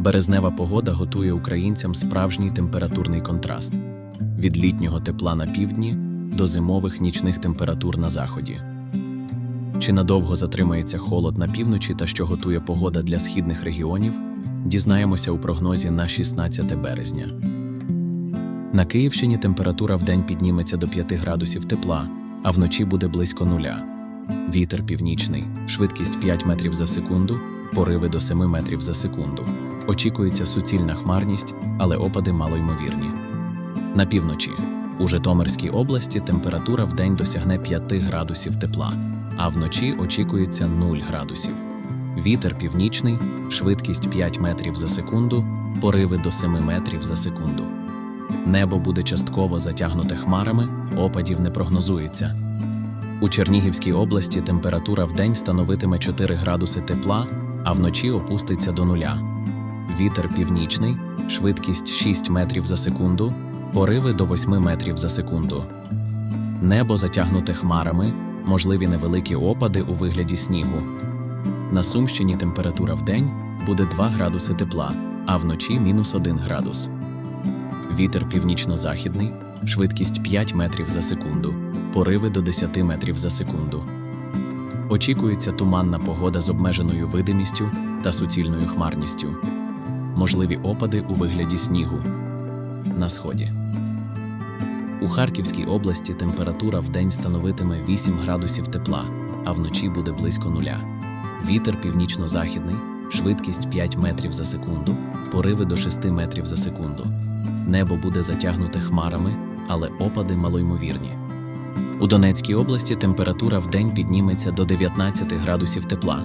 Березнева погода готує українцям справжній температурний контраст від літнього тепла на півдні до зимових нічних температур на заході. Чи надовго затримається холод на півночі та що готує погода для східних регіонів, дізнаємося у прогнозі на 16 березня. На Київщині температура вдень підніметься до 5 градусів тепла, а вночі буде близько нуля. Вітер північний, швидкість 5 метрів за секунду, пориви до 7 метрів за секунду. Очікується суцільна хмарність, але опади малоймовірні. На півночі у Житомирській області температура вдень досягне 5 градусів тепла, а вночі очікується 0 градусів. Вітер північний, швидкість 5 метрів за секунду, пориви до 7 метрів за секунду. Небо буде частково затягнуте хмарами, опадів не прогнозується. У Чернігівській області температура вдень становитиме 4 градуси тепла, а вночі опуститься до нуля. Вітер північний, швидкість 6 метрів за секунду, пориви до 8 метрів за секунду. Небо затягнуте хмарами, можливі невеликі опади у вигляді снігу. На Сумщині температура вдень буде 2 градуси тепла, а вночі мінус 1 градус. Вітер північно-західний, швидкість 5 метрів за секунду, пориви до 10 метрів за секунду. Очікується туманна погода з обмеженою видимістю та суцільною хмарністю. Можливі опади у вигляді снігу. На сході. У Харківській області температура вдень становитиме 8 градусів тепла, а вночі буде близько нуля. Вітер північно-західний, швидкість 5 метрів за секунду, пориви до 6 метрів за секунду. Небо буде затягнуте хмарами, але опади малоймовірні. У Донецькій області температура вдень підніметься до 19 градусів тепла,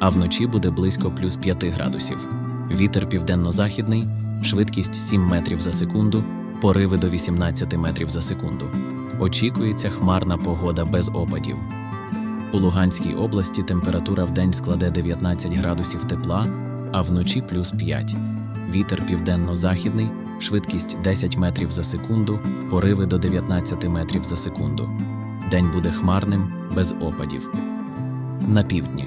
а вночі буде близько плюс 5 градусів. Вітер південно-західний, швидкість 7 метрів за секунду, пориви до 18 метрів за секунду. Очікується хмарна погода без опадів. У Луганській області температура вдень складе 19 градусів тепла, а вночі плюс 5. Вітер південно-західний, швидкість 10 метрів за секунду, пориви до 19 метрів за секунду. День буде хмарним, без опадів. На півдні.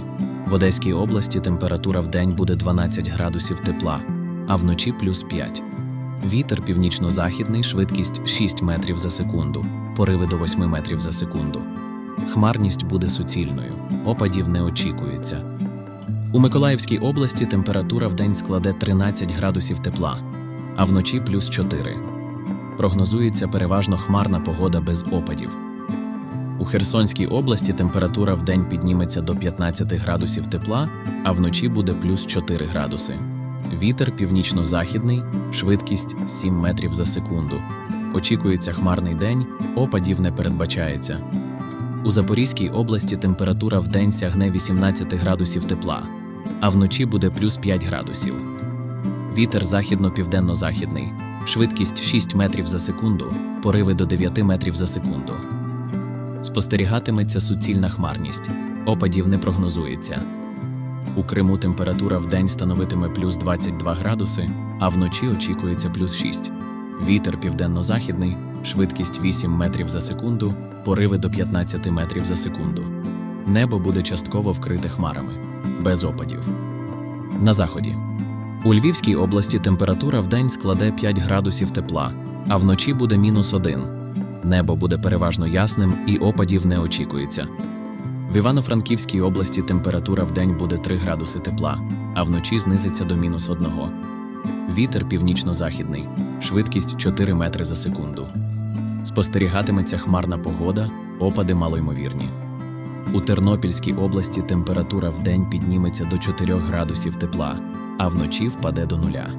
В Одеській області температура вдень буде 12 градусів тепла, а вночі плюс 5. Вітер північно-західний, швидкість 6 метрів за секунду, пориви до 8 метрів за секунду. Хмарність буде суцільною, опадів не очікується. У Миколаївській області температура вдень складе 13 градусів тепла, а вночі плюс 4. Прогнозується переважно хмарна погода без опадів. У Херсонській області температура вдень підніметься до 15 градусів тепла, а вночі буде плюс 4 градуси. Вітер північно-західний, швидкість 7 метрів за секунду. Очікується хмарний день, опадів не передбачається. У Запорізькій області температура вдень сягне 18 градусів тепла, а вночі буде плюс 5 градусів. Вітер західно-південно-західний, швидкість 6 метрів за секунду, пориви до 9 метрів за секунду. Спостерігатиметься суцільна хмарність, опадів не прогнозується. У Криму температура вдень становитиме плюс 22 градуси, а вночі очікується плюс 6. Вітер південно-західний, швидкість 8 метрів за секунду, пориви до 15 метрів за секунду. Небо буде частково вкрите хмарами, без опадів. На заході. У Львівській області температура вдень складе 5 градусів тепла, а вночі буде мінус 1. Небо буде переважно ясним і опадів не очікується. В Івано-Франківській області температура вдень буде 3 градуси тепла, а вночі знизиться до мінус 1. Вітер північно-західний, швидкість 4 метри за секунду. Спостерігатиметься хмарна погода, опади малоймовірні. У Тернопільській області температура вдень підніметься до 4 градусів тепла, а вночі впаде до нуля.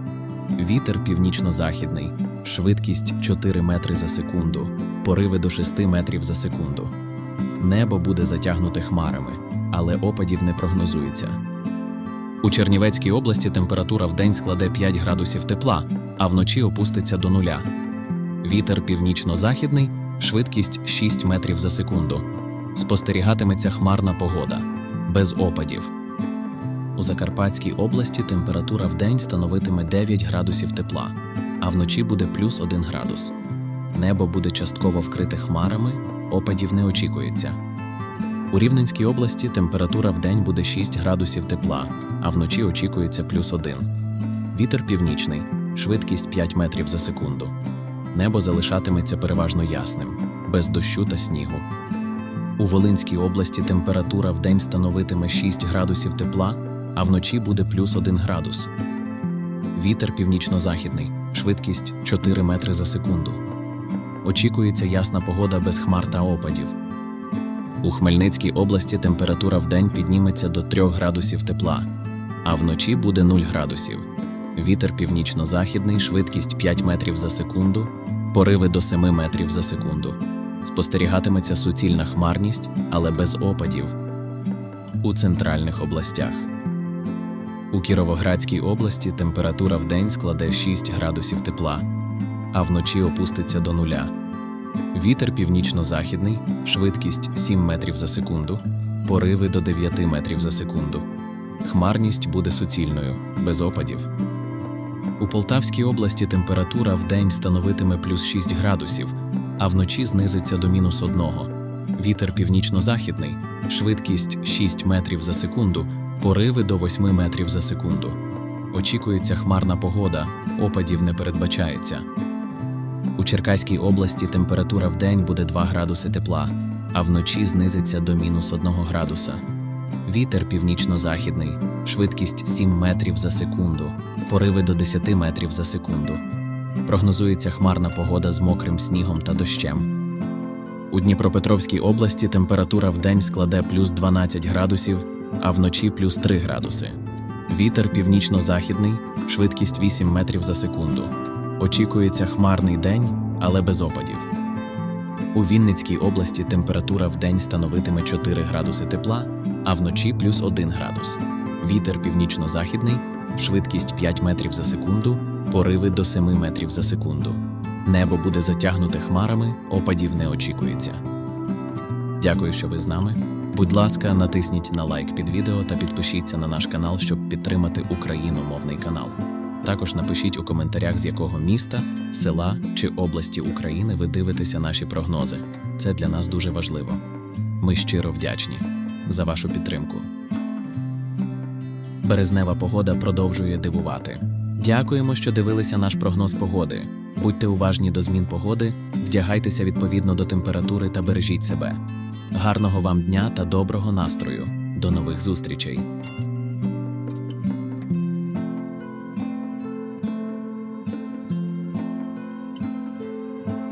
Вітер північно-західний, швидкість 4 метри за секунду, пориви до 6 метрів за секунду. Небо буде затягнуте хмарами, але опадів не прогнозується. У Чернівецькій області температура вдень складе 5 градусів тепла, а вночі опуститься до нуля. Вітер північно-західний, швидкість 6 метрів за секунду. Спостерігатиметься хмарна погода, без опадів. У Закарпатській області температура вдень становитиме 9 градусів тепла, а вночі буде плюс 1 градус. Небо буде частково вкрите хмарами, опадів не очікується. У Рівненській області температура вдень буде 6 градусів тепла, а вночі очікується плюс 1. Вітер північний, швидкість 5 метрів за секунду. Небо залишатиметься переважно ясним, без дощу та снігу. У Волинській області температура вдень становитиме 6 градусів тепла, а вночі буде плюс 1 градус. Вітер північно-західний, швидкість 4 метри за секунду. Очікується ясна погода без хмар та опадів. У Хмельницькій області температура вдень підніметься до 3 градусів тепла, а вночі буде 0 градусів. Вітер північно-західний, швидкість 5 метрів за секунду, пориви до 7 метрів за секунду. Спостерігатиметься суцільна хмарність, але без опадів. У центральних областях. У Кіровоградській області температура вдень складе 6 градусів тепла, а вночі опуститься до нуля. Вітер північно-західний, швидкість 7 метрів за секунду, пориви до 9 метрів за секунду. Хмарність буде суцільною, без опадів. У Полтавській області температура вдень становитиме плюс 6 градусів, а вночі знизиться до мінус 1. Вітер північно-західний, швидкість 6 метрів за секунду, пориви до 8 метрів за секунду. Очікується хмарна погода, опадів не передбачається. У Черкаській області температура вдень буде 2 градуси тепла, а вночі знизиться до мінус 1 градуса. Вітер північно-західний, швидкість 7 метрів за секунду, пориви до 10 метрів за секунду. Прогнозується хмарна погода з мокрим снігом та дощем. У Дніпропетровській області температура вдень складе плюс 12 градусів, а вночі плюс 3 градуси. Вітер північно-західний, швидкість 8 метрів за секунду. Очікується хмарний день, але без опадів. У Вінницькій області температура вдень становитиме 4 градуси тепла, а вночі плюс 1 градус. Вітер північно-західний, швидкість 5 метрів за секунду, пориви до 7 метрів за секунду. Небо буде затягнуте хмарами, опадів не очікується. Дякую, що ви з нами. Будь ласка, натисніть на лайк під відео та підпишіться на наш канал, щоб підтримати україномовний канал. Також напишіть у коментарях, з якого міста, села чи області України ви дивитеся наші прогнози. Це для нас дуже важливо. Ми щиро вдячні за вашу підтримку. Березнева погода продовжує дивувати. Дякуємо, що дивилися наш прогноз погоди. Будьте уважні до змін погоди, вдягайтеся відповідно до температури та бережіть себе. Гарного вам дня та доброго настрою. До нових зустрічей!